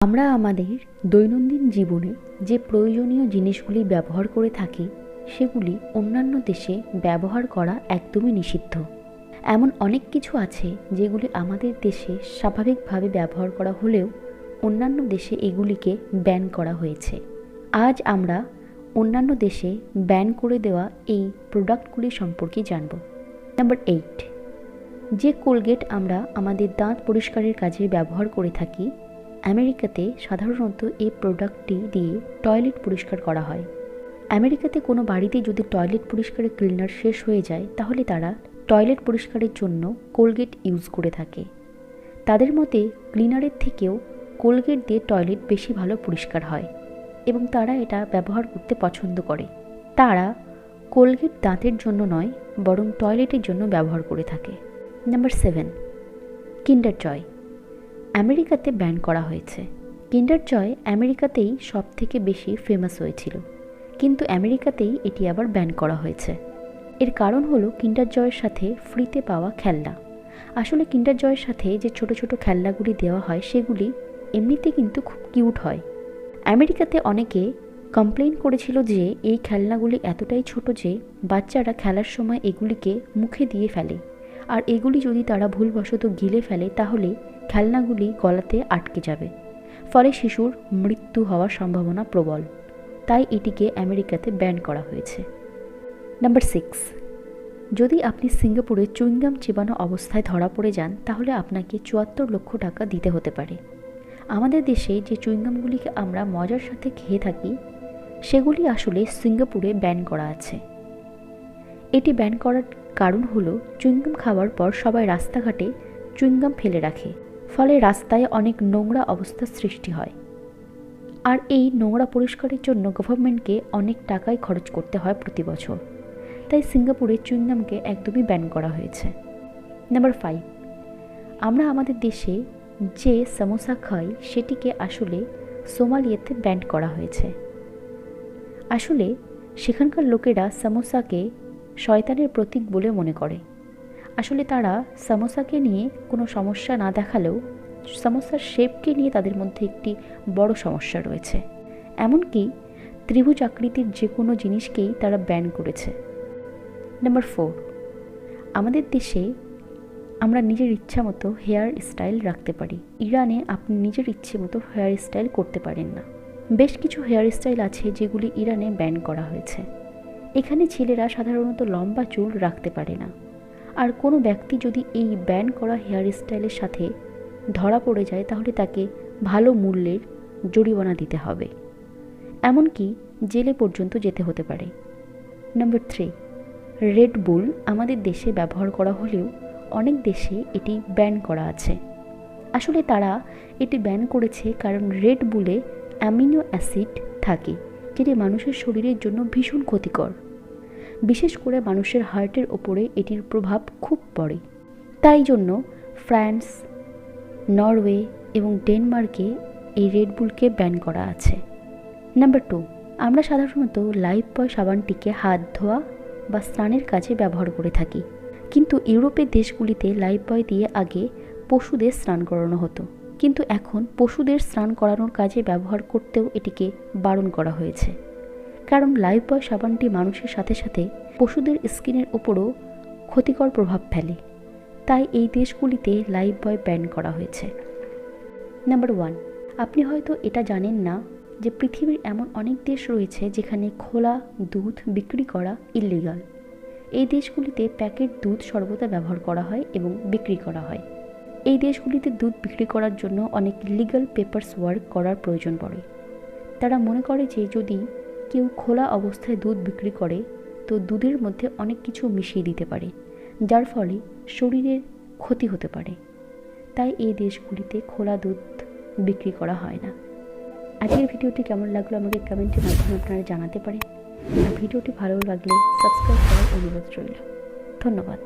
আমরা আমাদের দৈনন্দিন জীবনে যে প্রয়োজনীয় জিনিসগুলি ব্যবহার করে থাকি, সেগুলি অন্যান্য দেশে ব্যবহার করা একদমই নিষিদ্ধ। এমন অনেক কিছু আছে যেগুলি আমাদের দেশে স্বাভাবিকভাবে ব্যবহার করা হলেও অন্যান্য দেশে এগুলিকে ব্যান করা হয়েছে। আজ আমরা অন্যান্য দেশে ব্যান করে দেওয়া এই প্রোডাক্টগুলি সম্পর্কে জানব। নাম্বার এইট, যে কোলগেট আমরা আমাদের দাঁত পরিষ্কারের কাজে ব্যবহার করে থাকি আমেরিকাতে সাধারণত এই প্রোডাক্টটি দিয়ে টয়লেট পরিষ্কার করা হয়। আমেরিকাতে কোনো বাড়িতে যদি টয়লেট পরিষ্কারের ক্লিনার শেষ হয়ে যায়, তাহলে তারা টয়লেট পরিষ্কারের জন্য কোলগেট ইউজ করে থাকে। তাদের মতে, ক্লিনারের থেকেও কোলগেট দিয়ে টয়লেট বেশি ভালো পরিষ্কার হয় এবং তারা এটা ব্যবহার করতে পছন্দ করে। তারা কোলগেট দাঁতের জন্য নয়, বরং টয়লেটের জন্য ব্যবহার করে থাকে। নাম্বার সেভেন কিন্ডার জয় আমেরিকাতে ব্যান করা হয়েছে। কিন্ডার জয় আমেরিকাতেই সব থেকে বেশি ফেমাস হয়েছিল। কিন্তু আমেরিকাতেই এটি আবার ব্যান করা হয়েছে। এর কারণ হলো কিন্ডার জয়ের সাথে ফ্রিতে পাওয়া খেলনা। আসলে কিন্ডার জয়ের সাথে যে ছোট ছোট খেলনাগুলি দেওয়া হয়, সেগুলি এমনিতে কিন্তু খুব কিউট হয়। আমেরিকাতে অনেকে কমপ্লেন করেছিল যে, এই খেলনাগুলি এতটাই ছোট যে, বাচ্চারা খেলার সময় এগুলিকে মুখে দিয়ে ফেলে। আর এগুলি যদি তারা ভুলবশত গিলে ফেলে, তাহলে খেলনাগুলি গলাতে আটকে যাবে। ফলে শিশুর মৃত্যু হওয়ার সম্ভাবনা প্রবল। তাই এটিকে আমেরিকাতে ব্যান করা হয়েছে। Number six. যদি আপনি সিঙ্গাপুরে চুইংগাম চিবানো অবস্থায় ধরা পড়ে যান, তাহলে আপনাকে চুয়াত্তর লক্ষ টাকা দিতে হতে পারে। আমাদের দেশে যে চুইংগামগুলিকে আমরা মজার সাথে খেয়ে থাকি, সেগুলি আসলে সিঙ্গাপুরে ব্যান করা আছে। এটি ব্যান করার কারণ হলো চুইংগাম খাওয়ার পর সবাই রাস্তাঘাটে চুইংগাম ফেলে রাখে। ফলে রাস্তায় অনেক নোংরা অবস্থার সৃষ্টি হয়। আর এই নোংরা পরিষ্কারের জন্য গভর্নমেন্টকে অনেক টাকাই খরচ করতে হয় প্রতি বছর। তাই সিঙ্গাপুরে চুইংগামকে একদমই ব্যান করা হয়েছে। নাম্বার ফাইভ আমরা আমাদের দেশে যে সমোসা খাই, সেটিকে আসলে সোমালিয়াতে ব্যান করা হয়েছে। আসলে সেখানকার লোকেরা সমোসাকে শয়তানের প্রতীক বলে মনে করে। আসলে তারা সমোসাকে নিয়ে কোনো সমস্যা না দেখালেও সমস্যার শেপকে নিয়ে তাদের মধ্যে একটি বড় সমস্যা রয়েছে। এমনকি ত্রিভুজ আকৃতির যে কোনো জিনিসকেই তারা ব্যান করেছে। নাম্বার ফোর, আমাদের দেশে আমরা নিজের ইচ্ছা মতো হেয়ার স্টাইল রাখতে পারি। ইরানে আপনি নিজের ইচ্ছে মতো হেয়ার স্টাইল করতে পারেন না। বেশ কিছু হেয়ার স্টাইল আছে যেগুলি ইরানে ব্যান করা হয়েছে। এখানে ছেলেরা সাধারণত লম্বা চুল রাখতে পারে না। আর কোনো ব্যক্তি যদি এই ব্যান করা হেয়ার স্টাইলের সাথে ধরা পড়ে যায়, তাহলে তাকে ভালো মূল্যের জরিমানা দিতে হবে। এমনকি জেলে পর্যন্ত যেতে হতে পারে। নম্বর থ্রি রেড বুল আমাদের দেশে ব্যবহার করা হলেও অনেক দেশে এটি ব্যান করা আছে। আসলে তারা এটি ব্যান করেছে কারণ রেড বুলে অ্যামিনো অ্যাসিড থাকে। যেটি মানুষের শরীরের জন্য ভীষণ ক্ষতিকর। বিশেষ করে মানুষের হার্টের ওপরে এটির প্রভাব খুব পড়ে। তাই জন্য ফ্রান্স, নরওয়ে এবং ডেনমার্কে এই রেডবুলকে ব্যান করা আছে। নাম্বার টু আমরা সাধারণত লাইফ বয় সাবানটিকে হাত ধোয়া বা স্নানের কাজে ব্যবহার করে থাকি। কিন্তু ইউরোপের দেশগুলিতে লাইফ বয় দিয়ে আগে পশুদের স্নান করানো হতো। কিন্তু এখন পশুদের স্নান করানোর কাজে ব্যবহার করতেও এটিকে বারণ করা হয়েছে। কারণ লাইফ বয় সাবানটি মানুষের সাথে সাথে পশুদের স্কিনের ওপরও ক্ষতিকর প্রভাব ফেলে। তাই এই দেশগুলিতে লাইফ বয় ব্যান করা হয়েছে। নাম্বার ওয়ান, আপনি হয়তো এটা জানেন না যে পৃথিবীর এমন অনেক দেশ রয়েছে যেখানে খোলা দুধ বিক্রি করা ইল্লিগাল এই দেশগুলিতে প্যাকেট দুধ সর্বদা ব্যবহার করা হয় এবং বিক্রি করা হয়। এই দেশগুলিতে দুধ বিক্রি করার জন্য অনেক লিগাল পেপারস ওয়ার্ক করার প্রয়োজন পড়ে। তারা মনে করে যে যদি কেউ খোলা অবস্থায় দুধ বিক্রি করে, তো দুধের মধ্যে অনেক কিছু মিশিয়ে দিতে পারে, যার ফলে শরীরের ক্ষতি হতে পারে। তাই এই দেশগুলিতে খোলা দুধ বিক্রি করা হয় না। আজকের ভিডিওটি কেমন লাগল আমাকে কমেন্টের মাধ্যমে আপনারা জানাতে পারেন। ভিডিওটি ভালো লাগলে সাবস্ক্রাইব করার অনুরোধ রইল। ধন্যবাদ।